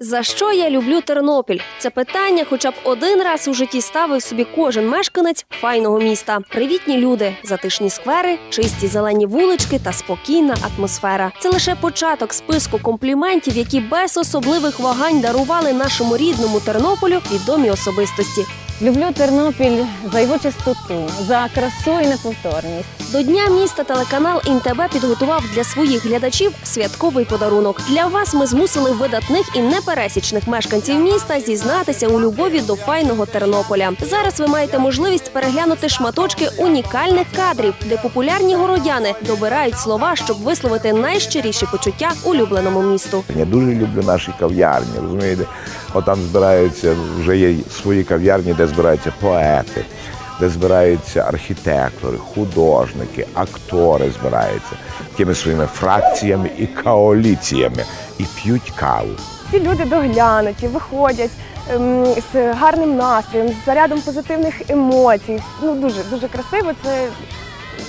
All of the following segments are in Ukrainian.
За що я люблю Тернопіль? Це питання, хоча б один раз у житті ставив собі кожен мешканець файного міста. Привітні люди, затишні сквери, чисті зелені вулички та спокійна атмосфера. Це лише початок списку компліментів, які без особливих вагань дарували нашому рідному Тернополю відомі особистості. Люблю Тернопіль за його чистоту, за красу і неповторність. До дня міста телеканал ІНТБ підготував для своїх глядачів святковий подарунок. Для вас ми змусили видатних і непересічних мешканців міста зізнатися у любові до файного Тернополя. Зараз ви маєте можливість переглянути шматочки унікальних кадрів, де популярні городяни добирають слова, щоб висловити найщиріші почуття улюбленому місту. Я дуже люблю наші кав'ярні, розумієте? От там збираються, вже є свої кав'ярні, де збираються поети, де збираються архітектори, художники, актори збираються такими своїми фракціями і коаліціями і п'ють каву. Ці люди доглянуті, виходять ем, з гарним настроєм, з зарядом позитивних емоцій. Ну дуже дуже красиво. Це,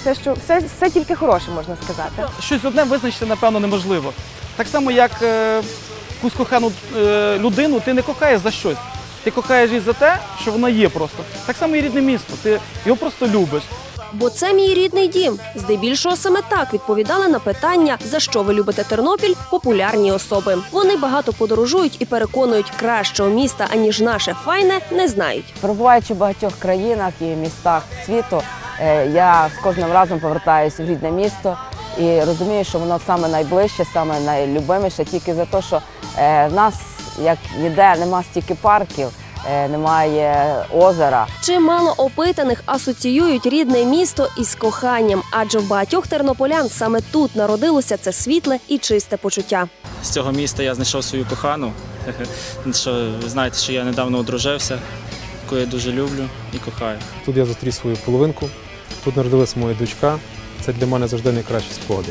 це що все, все тільки хороше можна сказати. щось одне визначити, напевно, неможливо. Так само, як е, якусь кохану е, людину, ти не кохаєш за щось. Ти кохаєш її за те, що вона є просто. Так само і рідне місто. Ти його просто любиш. Бо це мій рідний дім. Здебільшого саме так відповідали на питання, за що ви любите Тернопіль, популярні особи. Вони багато подорожують і переконують кращого міста аніж наше файне, не знають. Перебуваючи в багатьох країнах і містах світу, е, я з кожним разом повертаюся в рідне місто і розумію, що воно саме найближче, саме найлюбиміше, тільки за те, що е, в нас, як ніде, нема стільки парків, е, немає озера. Чимало опитаних асоціюють рідне місто із коханням, адже в багатьох тернополян саме тут народилося це світле і чисте почуття. З цього міста я знайшов свою кохану. Що ви знаєте, що я недавно одружився, яку я дуже люблю і кохаю. Тут я зустрів свою половинку, тут народилася моя дочка. Це для мене завжди найкращі спогади.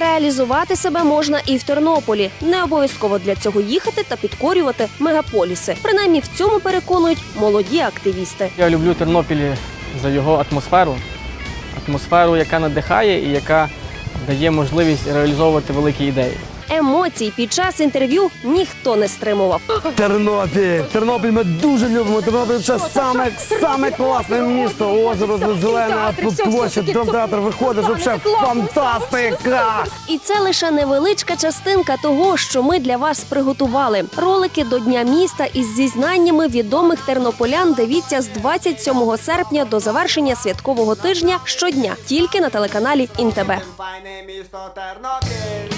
Реалізувати себе можна і в Тернополі. Не обов'язково для цього їхати та підкорювати мегаполіси. Принаймні в цьому переконують молоді активісти. Я люблю Тернопіль за його атмосферу, атмосферу, яка надихає і яка дає можливість реалізовувати великі ідеї. Емоцій під час інтерв'ю ніхто не стримував. Тернопіль. Тернопіль ми дуже любимо. Тернопіль це саме, саме класне місто. Озеро зелене, площа, драмтеатр виходиш, взагалі фантастика! І це лише невеличка частинка того, що ми для вас приготували. Ролики до Дня міста із зізнаннями відомих тернополян дивіться з 27 серпня до завершення святкового тижня щодня тільки на телеканалі ІНТБ. Файне місто Тернопіль